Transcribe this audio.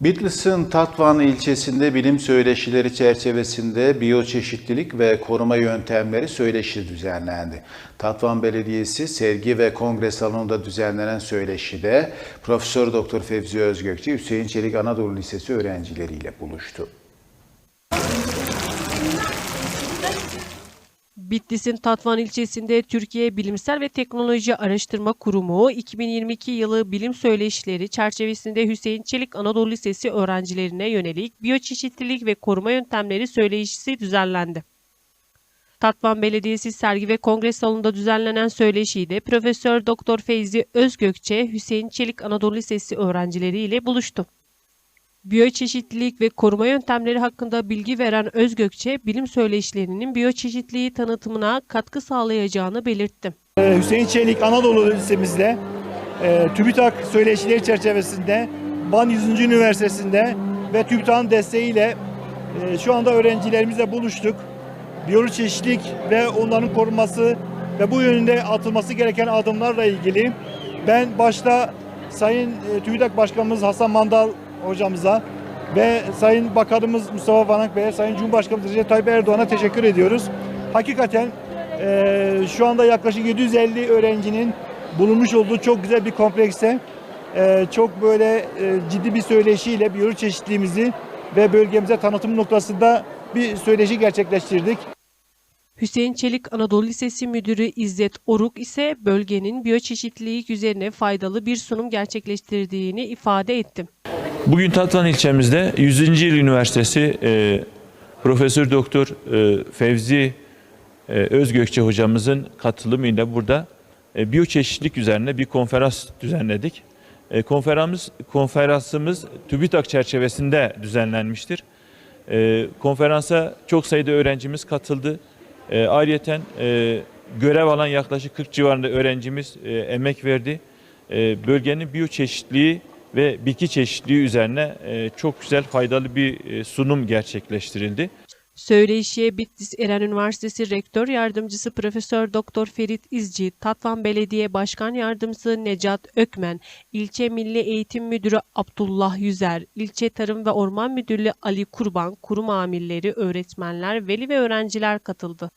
Bitlis'in Tatvan ilçesinde bilim söyleşileri çerçevesinde biyoçeşitlilik ve koruma yöntemleri söyleşi düzenlendi. Tatvan Belediyesi sergi ve kongre salonunda düzenlenen söyleşide Profesör Doktor Fevzi Özgökçe Hüseyin Çelik Anadolu Lisesi öğrencileriyle buluştu. Bitlis'in Tatvan ilçesinde Türkiye Bilimsel ve Teknoloji Araştırma Kurumu 2022 yılı bilim söyleşileri çerçevesinde Hüseyin Çelik Anadolu Lisesi öğrencilerine yönelik biyoçeşitlilik ve koruma yöntemleri söyleşisi düzenlendi. Tatvan Belediyesi sergi ve kongre salonunda düzenlenen söyleşide Profesör Doktor Feyzi Özgökçe Hüseyin Çelik Anadolu Lisesi öğrencileriyle buluştu. Biyoçeşitlilik ve koruma yöntemleri hakkında bilgi veren Özgökçe, bilim söyleşilerinin biyoçeşitliliği tanıtımına katkı sağlayacağını belirtti. Ee, Hüseyin Çelik Anadolu Lisemizde e, TÜBİTAK söyleşileri çerçevesinde Van 100. Üniversitesi'nde ve TÜBİTAK'ın desteğiyle e, şu anda öğrencilerimizle buluştuk. Biyoçeşitlilik ve onların korunması ve bu yönünde atılması gereken adımlarla ilgili ben başta Sayın e, TÜBİTAK Başkanımız Hasan Mandal hocamıza ve Sayın Bakanımız Mustafa Vanak Bey'e, Sayın Cumhurbaşkanımız Recep Tayyip Erdoğan'a teşekkür ediyoruz. Hakikaten ee, şu anda yaklaşık 750 öğrencinin bulunmuş olduğu çok güzel bir komplekste e, çok böyle e, ciddi bir söyleşiyle biyoçeşitliğimizi ve bölgemize tanıtım noktasında bir söyleşi gerçekleştirdik. Hüseyin Çelik Anadolu Lisesi Müdürü İzzet Oruk ise bölgenin biyoçeşitliliği üzerine faydalı bir sunum gerçekleştirdiğini ifade etti. Bugün Tatvan ilçemizde 100. Yıl Üniversitesi e, Profesör Doktor e, Fevzi e, Özgökçe hocamızın katılımıyla burada e, biyoçeşitlilik üzerine bir konferans düzenledik. E, konferans konferansımız TÜBİTAK çerçevesinde düzenlenmiştir. E, konferansa çok sayıda öğrencimiz katıldı. E, ayrıyeten e, görev alan yaklaşık 40 civarında öğrencimiz e, emek verdi. E, bölgenin biyoçeşitliği ve bitki çeşitliliği üzerine e, çok güzel faydalı bir e, sunum gerçekleştirildi. Söyleşiye Bitlis Eren Üniversitesi Rektör Yardımcısı Profesör Doktor Ferit İzci, Tatvan Belediye Başkan Yardımcısı Necat Ökmen, İlçe Milli Eğitim Müdürü Abdullah Yüzer, İlçe Tarım ve Orman Müdürlüğü Ali Kurban, kurum amirleri, öğretmenler, veli ve öğrenciler katıldı.